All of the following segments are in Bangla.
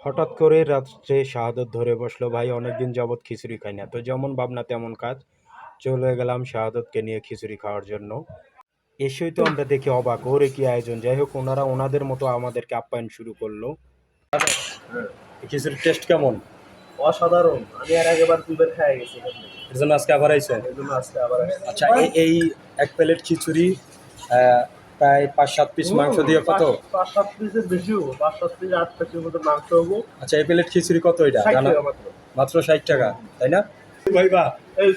হঠাৎ করে রাত্রে শাহাদত ধরে বসল ভাই অনেকদিন যাবৎ খিচুড়ি খাই না। তো যেমন ভাবনা তেমন কাজ চলে গেলাম শাহাদতকে নিয়ে খিচুড়ি খাওয়ার জন্য। এসেই তো আমরা দেখি অবাক ওরে কি আয়োজন? যাই হোক ওনারা ওনাদের মতো আমাদেরকে আপ্যায়ন শুরু করল। খিচুড়ির টেস্ট কেমন? অসাধারণ। আমি আর আগেবার দুবার খেয়ে গেছি এর জন্য আজকে আবার আইসেন আচ্ছা এই- এক প্লেট খিচুড়ি প্রায় পাঁচ সাত পিস মাংস দিয়ে কত? পাঁচ- সাত পিসের বেশি হব। পাঁচ সাত পিস আট পিসের মতো মাংস হব। আচ্ছা এই প্লেট খিচুড়ি কত এটা? জানা মাত্র। ষাট টাকা তাই না? ভাই বা এই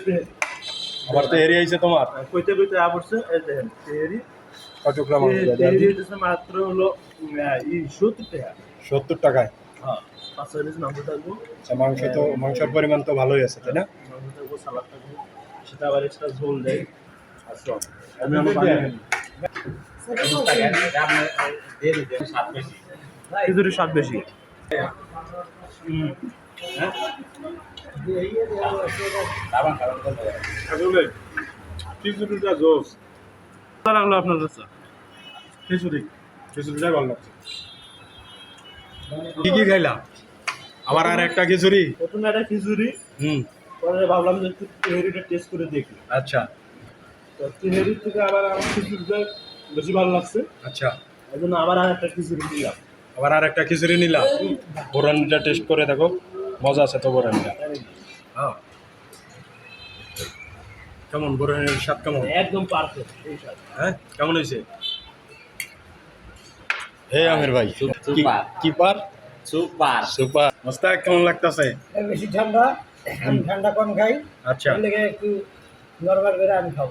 তো এরিয়া তোমার। কইতে কইতে আবরছে এই দেখেন মাংস তেহেরি হচ্ছে মাত্র হলো উম, আহ, ই সত্তর টাকা। সত্তর টাকায়? হ্যাঁ আচ্ছা মাংস তো মাংসের পরিমাণ তো ভালোই আছে তাই না? সেটা আবার এক্সট্রা ঝোল দেয়। আচ্ছা। আমি আমার। খিচুড়ির স্বাদ বেশি। খিচুড়িটা জোস। লাগল আপনার কাছে? খিচুড়ি। খিচুড়িটাই ভালো লাগছে। কি কি খাইলা? আবার আর একটা খিচুড়ি? প্রথমে একটা খিচুড়ি হুম। পরে ভাবলাম যে একটু টেস্ট করে দেখি। আচ্ছা। তো তেহেরির থেকে আবার আমার খিচুড়িটা বেশি ভালো লাগছে। আচ্ছা। এই জন্য আবার আর একটা খিচুড়ি নিলাম। আবার আর একটা খিচুড়ি নিলাম? বোরানিটা টেস্ট করে দেখো। মজা আছে তো বোরানিটা হ্যাঁ। কেমন বোরানির স্বাদ কেমন? একদম পারফেক্ট হ্যাঁ কেমন হয়েছে? হে আমির ভাই কিপার সুপার। সুপার। মোস্তাক কেমন লাগতেছে? বেশি ঠান্ডা আমি ঠান্ডা কম খাই। আচ্ছা। একটু নর্মাল করে আমি খাব।